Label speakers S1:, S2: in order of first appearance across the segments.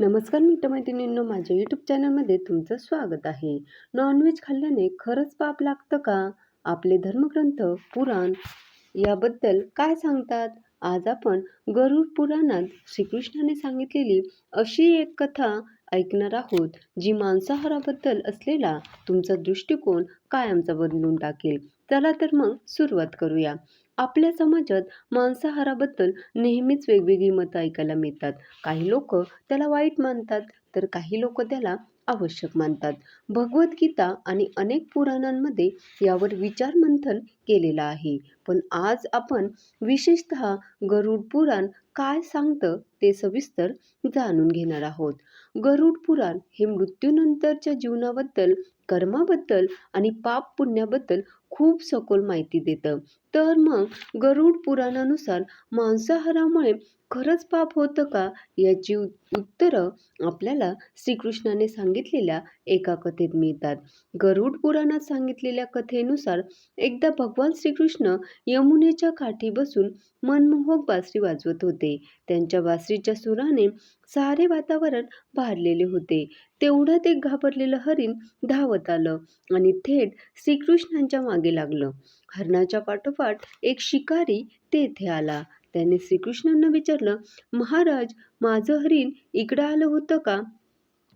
S1: नमस्कार मित्रमैत्रिणींनो माझ्या यूट्यूब चॅनलमध्ये तुमचं स्वागत आहे. नॉनव्हेज खाल्ल्याने खरंच पाप लागतं का? आपले धर्मग्रंथ पुराण याबद्दल काय सांगतात? आज आपण गरुड पुराणात श्रीकृष्णाने सांगितलेली अशी एक कथा ऐकणार आहोत जी मांसाहाराबद्दल असलेला तुमचा दृष्टिकोन कायमचा बदलून टाकेल. चला तर मग सुरुवात करूया. आपल्या समाजात मांसाहाराबद्दल नेहमीच वेगवेगळी मतं ऐकायला मिळतात. काही लोक त्याला वाईट मानतात तर काही लोक त्याला आवश्यक मानतात. भगवद्गीता आणि अनेक पुराणांमध्ये यावर विचार मंथन केलेलं आहे. पण आज आपण विशेषत गरुड पुराण काय सांगतं ते सविस्तर जाणून घेणार आहोत. गरुड पुराण हे मृत्यूनंतरच्या जीवनाबद्दल कर्माबद्दल आणि पाप पुण्याबद्दल खूप सखोल माहिती देतं. तर मग गरुड पुराणानुसार मांसाहारामुळे खरंच पाप होतं का? याची उत्तरं आपल्याला श्रीकृष्णाने सांगितलेल्या एका कथेत मिळतात. गरुड पुराणात सांगितलेल्या कथेनुसार एकदा भगवान श्रीकृष्ण यमुनेच्या काठी बसून मनमोहक बासरी वाजवत होते. त्यांच्या बासरीच्या सुराने सारे वातावरण भारलेले होते. तेवढ्यात एक घाबरलेलं हरिण धावत आलं आणि थेट श्रीकृष्णांच्या मागे मागे लागलं. हरणाच्या पाठोपाठ एक शिकारी तेथे आला. त्याने श्रीकृष्णांना विचारलं महाराज माझं हरिण इकडं आलं होतं का?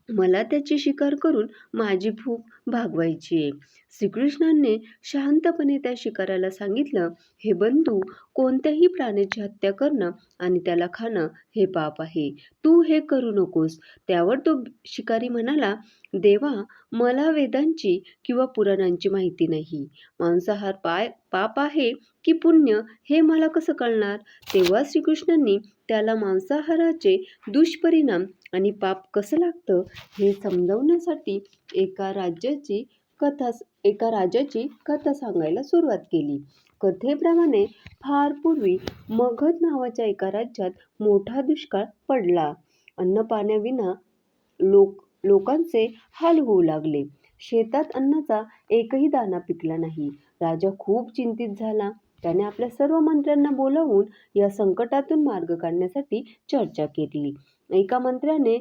S1: मला त्याची शिकार करून माझी भूक भागवायची आहे. श्रीकृष्णांनी शांतपणे त्या शिकाराला सांगितलं हे बंधू कोणत्याही प्राण्याची हत्या करणं आणि त्याला खाणं हे पाप आहे. तू हे करू नकोस. त्यावर तो शिकारी म्हणाला देवा मला वेदांची किंवा पुराणांची माहिती नाही. मांसाहार पाय पाप आहे की पुण्य हे मला कसं कळणार? तेव्हा श्रीकृष्णांनी त्याला मांसाहाराचे दुष्परिणाम आणि पाप कसं लागतं हे समजावण्यासाठी एका राज्याची कथा एका राजाची कथा सांगायला सुरुवात केली. कथेप्रमाणे फार पूर्वी मगध नावाच्या एका राज्यात मोठा दुष्काळ पडला. अन्न पाण्याविना लोक लोकांचे हाल होऊ लागले. शेतात अन्नाचा एकही दाणा पिकला नाही. राजा खूप चिंतित झाला. त्याने आपल्या सर्व मंत्र्यांना बोलावून या संकटातून मार्ग काढण्यासाठी चर्चा केली. एका मंत्र्याने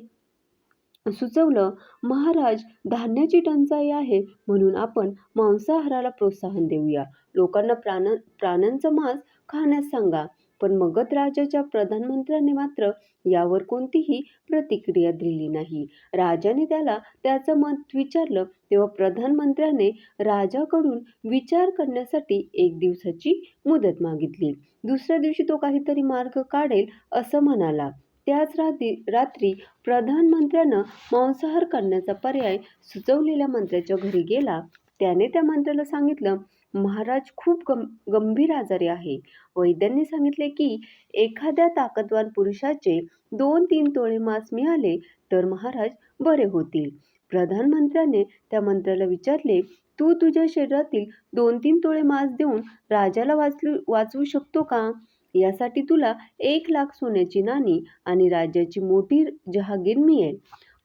S1: सुचवलं महाराज धान्याची टंचाई आहे म्हणून आपण मांसाहाराला प्रोत्साहन देऊया. लोकांना प्राण प्राण्यांचा मांस खाण्यास सांगा. पण मगध राजाच्या प्रधानमंत्र्याने मात्र यावर कोणतीही प्रतिक्रिया दिली नाही. राजाने त्याला त्याचं मत विचारलं तेव्हा प्रधानमंत्र्याने राजाकडून विचार करण्यासाठी एक दिवसाची मुदत मागितली. दुसऱ्या दिवशी तो काहीतरी मार्ग काढेल असं म्हणाला. त्याच रात्री रात्री प्रधानमंत्र्यानं मांसाहार करण्याचा पर्याय सुचवलेल्या मंत्र्याच्या घरी गेला. त्याने त्या मंत्र्याला सांगितलं महाराज खूप गं गंभीर आजारी आहे. वैद्यांनी सांगितले की एखाद्या ताकदवान पुरुषाचे दोन तीन तोळे मांस मिळाले तर महाराज बरे होतील. प्रधानमंत्र्याने त्या मंत्र्याला विचारले तू तुझ्या शरीरातील दोन तीन तोळे मांस देऊन राजाला वाचलू वाचवू शकतो का? यासाठी तुला एक लाख सोन्याची नाणी आणि राज्याची मोठी जहागीर मिळेल.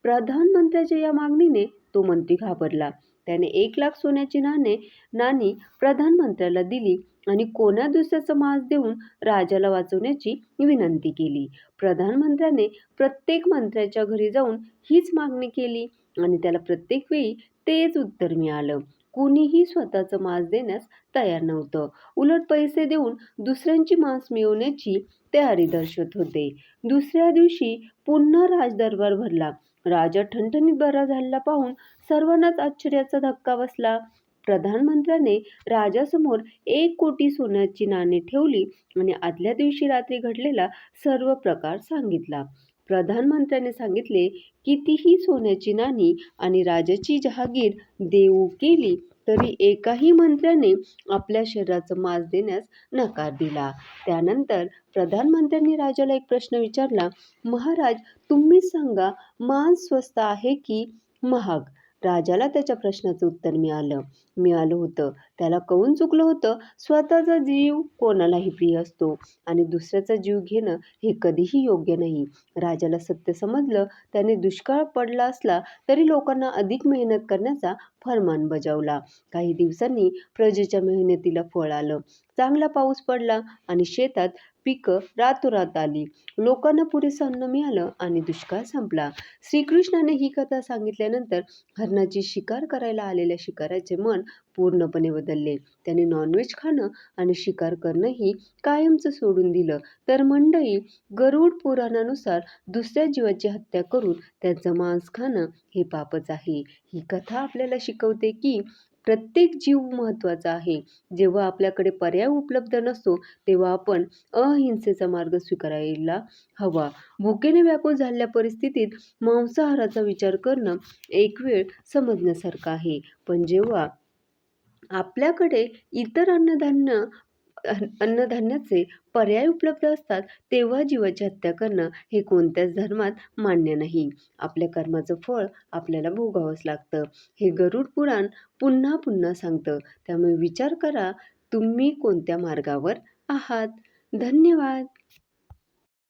S1: प्रधानमंत्र्याच्या या मागणीने तो मंत्री घाबरला. त्याने एक लाख सोन्याची नाणे नाणी प्रधानमंत्र्याला दिली आणि कोणा दुसऱ्याचं मास देऊन राजाला वाचवण्याची विनंती केली. प्रधानमंत्र्याने प्रत्येक मंत्र्याच्या घरी जाऊन हीच मागणी केली आणि त्याला प्रत्येक वेळी तेच उत्तर मिळालं. कुणीही स्वतःचं मांस देण्यास तयार नव्हतं. उलट पैसे देऊन दुसऱ्यांची मांस मिळवण्याची तयारी दर्शवत होते. दुसऱ्या दिवशी पुन्हा राजदरबार भरला. राजा ठणठणीत बरा झालेला पाहून सर्वांनाच आश्चर्याचा धक्का बसला. प्रधानमंत्र्याने राजासमोर एक कोटी सोन्याची नाणी ठेवली आणि आदल्या दिवशी रात्री घडलेला सर्व प्रकार सांगितला. प्रधानमंत्र्याने सांगितले कितीही सोन्याची नाणी आणि राजाची जहागीर देऊ केली तरी एकाही मंत्र्याने आपल्या शरीराचं मांस देण्यास नकार दिला. त्यानंतर प्रधानमंत्र्यांनी राजाला एक प्रश्न विचारला महाराज तुम्ही सांगा मांस स्वस्त आहे की महाग? राजाला त्याच्या प्रश्नाचं उत्तर मिळालं. मिळालं होतं. त्याला कळून चुकलं होतं? स्वतःचा जीव कोणालाही प्रिय असतो आणि दुसऱ्याचा जीव घेणं हे कधीही योग्य नाही. राजाला सत्य समजलं त्याने दुष्काळ पडला असला तरी लोकांना अधिक मेहनत करण्याचा फरमान बजावला. काही दिवसांनी प्रजेच्या मेहनतीला फळ आलं. चांगला पाऊस पडला आणि शेतात पिकं रातोरात आली. लोकांना पुरेसं अन्न मिळालं आणि दुष्काळ संपला. श्रीकृष्णाने ही कथा सांगितल्यानंतर हरणाची शिकार करायला आलेल्या शिकाराचे मन पूर्णपणे बदलले. त्याने नॉनव्हेज खाणं आणि शिकार करणंही कायमचं सोडून दिलं. तर मंडळी गरुड पुराणानुसार दुसऱ्या जीवाची हत्या करून त्याचं मांस खाणं हे पापच आहे. ही कथा आपल्याला शिकवते की प्रत्येक जीव महत्त्वाचा आहे. जेव्हा आपल्याकडे पर्याय उपलब्ध नसतो तेव्हा आपण अहिंसेचा मार्ग स्वीकारायला हवा. भुकेने व्याकुळ झालेल्या परिस्थितीत मांसाहाराचा विचार करणं एक वेळ समजण्यासारखं आहे. पण जेव्हा आपल्याकडे इतर अन्नधान्य अन्नधान्याचे पर्याय उपलब्ध असतात तेव्हा जीवाची हत्या करणं हे कोणत्याच धर्मात मान्य नाही. आपल्या कर्माचं फळ आपल्याला भोगावंच लागतं. हे गरुड पुराण पुन्हा पुन्हा सांगतं. त्यामुळे विचार करा तुम्ही कोणत्या मार्गावर आहात? धन्यवाद!